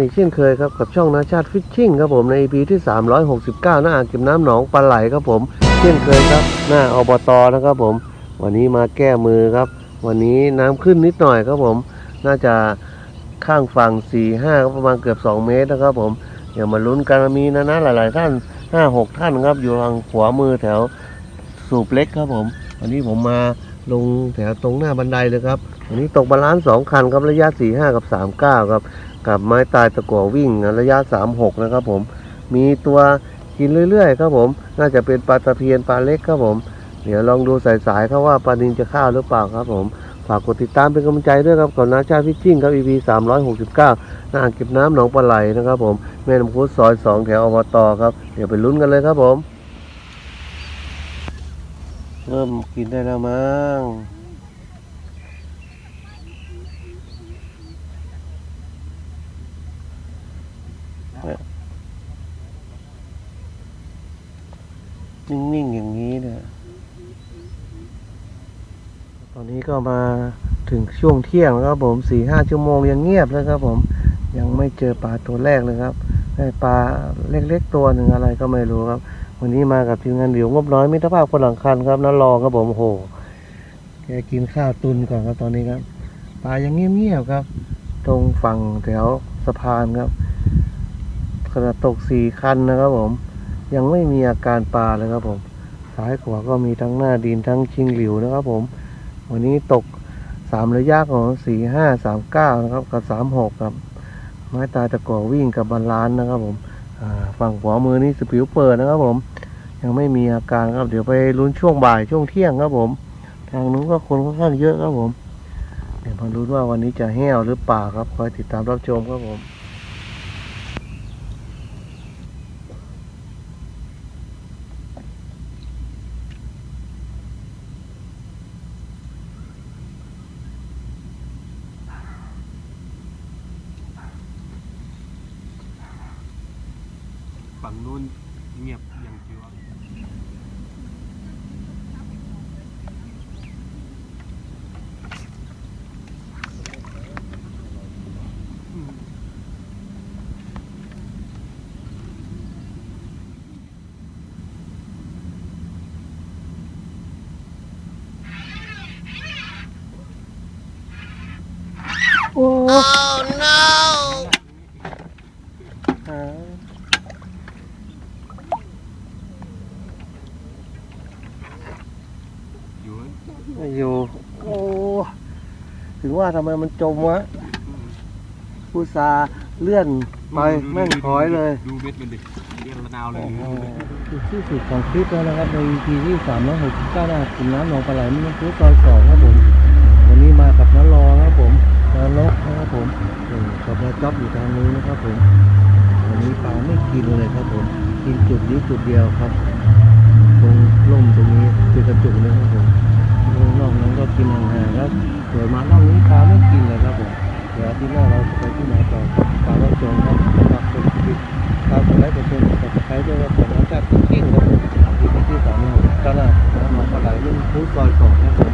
อีกเช่นเคยครับกับช่องนาชาติฟิชชิ่งครับผมใน EP ที่ 369 หน้าอ่างเก็บน้ำหนองปลาไหลครับผม เช่นเคยครับ หน้าอบตนะครับผม วันนี้มาแก้มือครับ วันนี้น้ำขึ้นนิดหน่อยครับผม น่าจะข้างฝั่ง 4 5ก็ประมาณเกือบ 2 เมตรนะครับผมเดี๋ยวมาลุ้นกันมีนะนะหลาย ๆ ท่าน 5 6 ท่านครับอยู่ทางขวามือแถวสูบเล็กครับผมวันนี้ผมมาลงแถวตรงหน้าบันไดเลยครับวันนี้ตกบาลานซ์สองคันครับระยะ 4 5 กับ 39 ครับ กับไม้ตายตะกั่ววิ่งระยะ 36 นะครับผม มีตัวกินเรื่อยๆครับผม น่าจะเป็นปลาตะเพียนปลาเล็กครับผม เดี๋ยวลองดูสายๆครับว่าปลานินจะข้าวหรือเปล่าครับผม ฝากกดติดตามเป็นกำลังใจด้วยครับก่อนนะชาติพิชชิ่งครับ EP 369หน้าอ่างเก็บน้ำหนองปลาไหลนะครับผม แม่น้ำพุซอย 2 แถวอบตครับ เดี๋ยวไปลุ้นกันเลยครับผม เริ่มกินได้แล้วมั้ง นิ่งๆอย่างนี้นี่ยตอนนี้ก็มาถึงช่วงเที่ยงแล้วครับผมสี่ห้าชั่วโมงยังเงียบเลยครับผมยังไม่เจอปลาตัวแรกเลยครับปลาเล็กๆตัวหนึ่งอะไรก็ไม่รู้ครับ วันนี้มากับทีมงานเดี่ยวงบน้อยมิตรภาพคนหลังคันครับน้ารองครับผมโอ้โหแกกินข้าวตุนก่อนครับตอนนี้ครับปลายังเงียบๆครับ ตรงฝั่งแถวสะพานครับ ขณะตกสี่คันนะครับผม ยังไม่มีอาการปลาเลยครับผม ซ้ายขวาก็มีทั้งหน้าดินทั้งชิงหลิวนะครับผม วันนี้ตกสามระยะของสี่ห้าสามเก้านะครับกับสามหกครับ ไม้ตายตะกั่ววิ่งกับบาลานนะครับผมอ่าฝั่งขวามือนี่สปิวเปิดนะครับผม ยังไม่มีอาการครับ เดี๋ยวไปลุ้นช่วงบ่ายช่วงเที่ยงครับผม ทางนู้นก็คนค่อนข้างเยอะครับผม เดี๋ยวมาลุ้นว่าวันนี้จะแห้วหรือเปล่าครับคอยติดตามรับชมครับผม ฝั่งนู้นเงียบอย่างเจียว โอ้ no อยู่ ไม่อยู่ โอ้ถึงว่าทำไมมันจมวะผู้ซาห์เลื่อนไปแม่งถอยเลย ดูเม็ดมันดิเรียงระนาวเลยโอ้โหคือที่สุดของคลิปแล้วนะครับ ใน EP ที่369หน้ากินน้ำหนองปลาไหลมันน้ำพุซอยสองครับผม วันนี้มากับน้ารอครับผมนานกนะครับผมเออกับนาจ๊อบอยู่ทางนี้นะครับผม วันนี้ปลาไม่กินเลยครับผม กินจุดนี้จุดเดียวครับ ตรงร่มตรงนี้คือกระจุกนะครับผม นอกนั้นก็กินอาหางๆครับเดี๋ยวมาเล่านี้ปลาไม่กินเลยครับผมเดี๋ยวที่หน้าเราจะไปที่ไหนต่อปลาเราจงครับฝากกดติดตามกดไลค์กดแชร์กดติดตามด้วยว่าผมน้ำจัดกิ้งครับที่ที่สามหกเจ้าหน้าน้ำมันปลาไหลรุ่นพุ้ซอยสอง